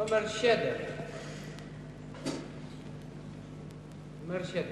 Numer 7. Numer 7.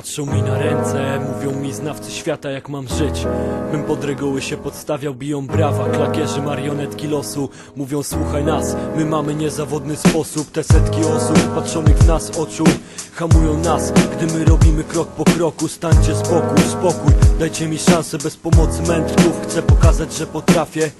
Patrzą mi na ręce, mówią mi znawcy świata jak mam żyć. Bym pod reguły się podstawiał, biją brawa Klakierzy, marionetki losu. Mówią słuchaj nas, my mamy niezawodny sposób. Te setki osób patrzonych w nas oczu Hamują nas, gdy my robimy krok po kroku Stańcie spokój, spokój. Dajcie mi szansę bez pomocy mędrców. Chcę pokazać, że potrafię.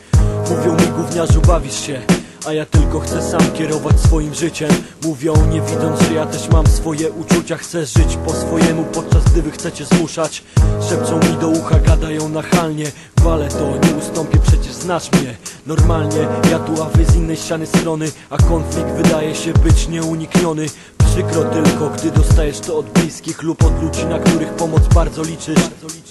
Mówią mi gówniarzu, bawisz się a ja tylko chcę sam kierować swoim życiem. Mówią nie widząc, że ja też mam swoje uczucia. Chcę żyć po swojemu, podczas gdy wy chcecie zmuszać. Szepczą mi do ucha, gadają nachalnie. Walę to, nie ustąpię, przecież znasz mnie. Normalnie, ja tu, a wy z innej ściany strony. A konflikt wydaje się być nieunikniony. Przykro tylko, gdy dostajesz to od bliskich lub od ludzi, na których pomoc bardzo liczysz.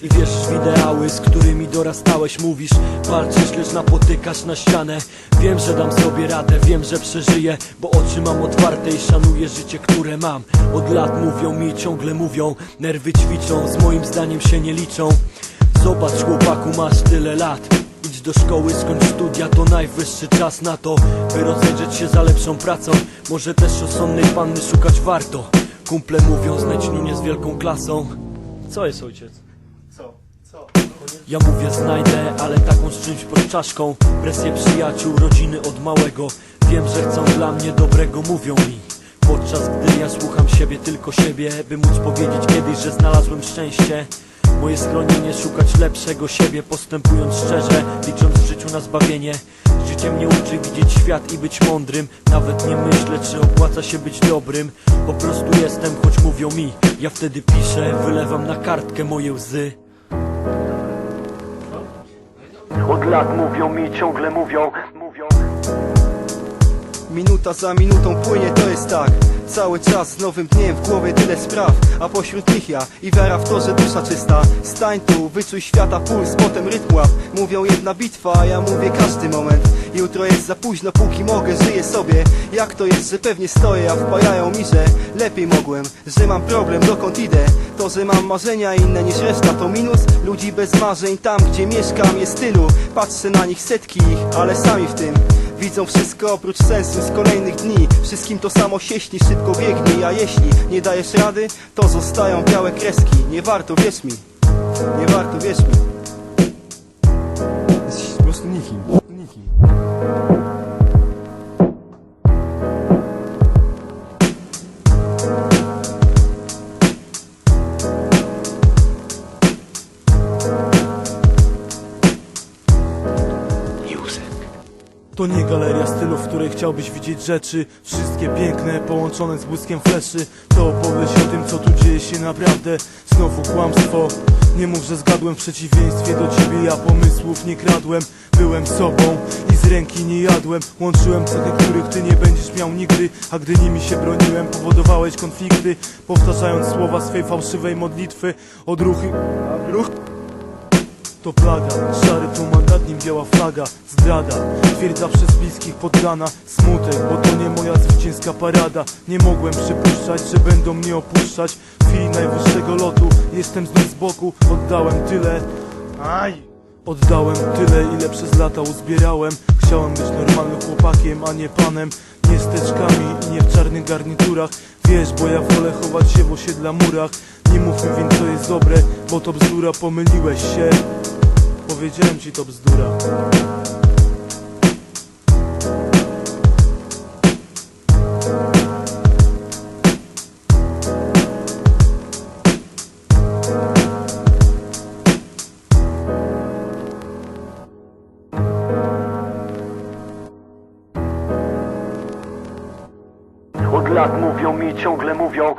I wierzysz w ideały, z którymi dorastałeś, mówisz. Walczysz, lecz napotykasz na ścianę. Wiem, że dam sobie radę, wiem, że przeżyję Bo oczy mam otwarte i szanuję życie, które mam. Od lat mówią mi, ciągle mówią Nerwy ćwiczą, z moim zdaniem się nie liczą. Zobacz chłopaku, masz tyle lat. Idź do szkoły, skończ studia, to najwyższy czas na to By rozejrzeć się za lepszą pracą. Może też rozsądnej panny szukać warto. Kumple mówią, znajdź nie z wielką klasą. Co jest ojciec? Co? Ja mówię znajdę, ale taką z czymś pod czaszką. Presję przyjaciół, rodziny od małego. Wiem, że chcą dla mnie dobrego, mówią mi. Podczas gdy ja słucham siebie, tylko siebie By móc powiedzieć kiedyś, że znalazłem szczęście. Moje schronienie szukać lepszego siebie Postępując szczerze, licząc w życiu na zbawienie. Życie mnie uczy widzieć świat i być mądrym. Nawet nie myślę, czy opłaca się być dobrym. Po prostu jestem, choć mówią mi. Ja wtedy piszę, wylewam na kartkę moje łzy lat mówią mi, ciągle mówią, mówią. Minuta za minutą płynie, to jest tak Cały czas z nowym dniem w głowie tyle spraw A pośród nich ja i wiara w to, że dusza czysta. Stań tu, wyczuj świata puls, potem rytm łap. Mówią jedna bitwa, a ja mówię każdy moment. Jutro jest za późno, póki mogę, żyję sobie. Jak to jest, że pewnie stoję, a wpajają mi, że Lepiej mogłem, że mam problem, dokąd idę? To, że mam marzenia inne niż reszta to minus. Ludzi bez marzeń, tam gdzie mieszkam jest tylu. Patrzę na nich setki ich, ale sami w tym Widzą wszystko oprócz sensu z kolejnych dni. Wszystkim to samo sieśni, szybko biegnij A jeśli nie dajesz rady, to zostają białe kreski. Nie warto, wierz mi. Nie warto, wierz mi. Jesteś po prostu nikim. Nikim To nie galeria stylu, w której chciałbyś widzieć rzeczy. Wszystkie piękne, połączone z błyskiem fleszy. To opowieść o tym, co tu dzieje się naprawdę. Znowu kłamstwo. Nie mów, że zgadłem w przeciwieństwie do ciebie. Ja pomysłów nie kradłem. Byłem sobą i z ręki nie jadłem. Łączyłem cechy, których ty nie będziesz miał nigdy. A gdy nimi się broniłem, powodowałeś konflikty. Powtarzając słowa swej fałszywej modlitwy Odruchy... Ruch... To plaga, szary tuman nad nim biała flaga. Zdrada, twierdza przez bliskich poddana Smutek, bo to nie moja zwycięska parada. Nie mogłem przypuszczać, że będą mnie opuszczać. W chwili najwyższego lotu, jestem znów z boku. Oddałem tyle, aj! Oddałem tyle, ile przez lata uzbierałem. Chciałem być normalnym chłopakiem, a nie panem. Nie z teczkami i nie w czarnych garniturach. Wiesz, bo ja wolę chować się w osiedla murach. Nie mów mi więc co jest dobre, bo to bzdura, pomyliłeś się Powiedziałem ci to bzdura. Od lat mówią mi, ciągle mówią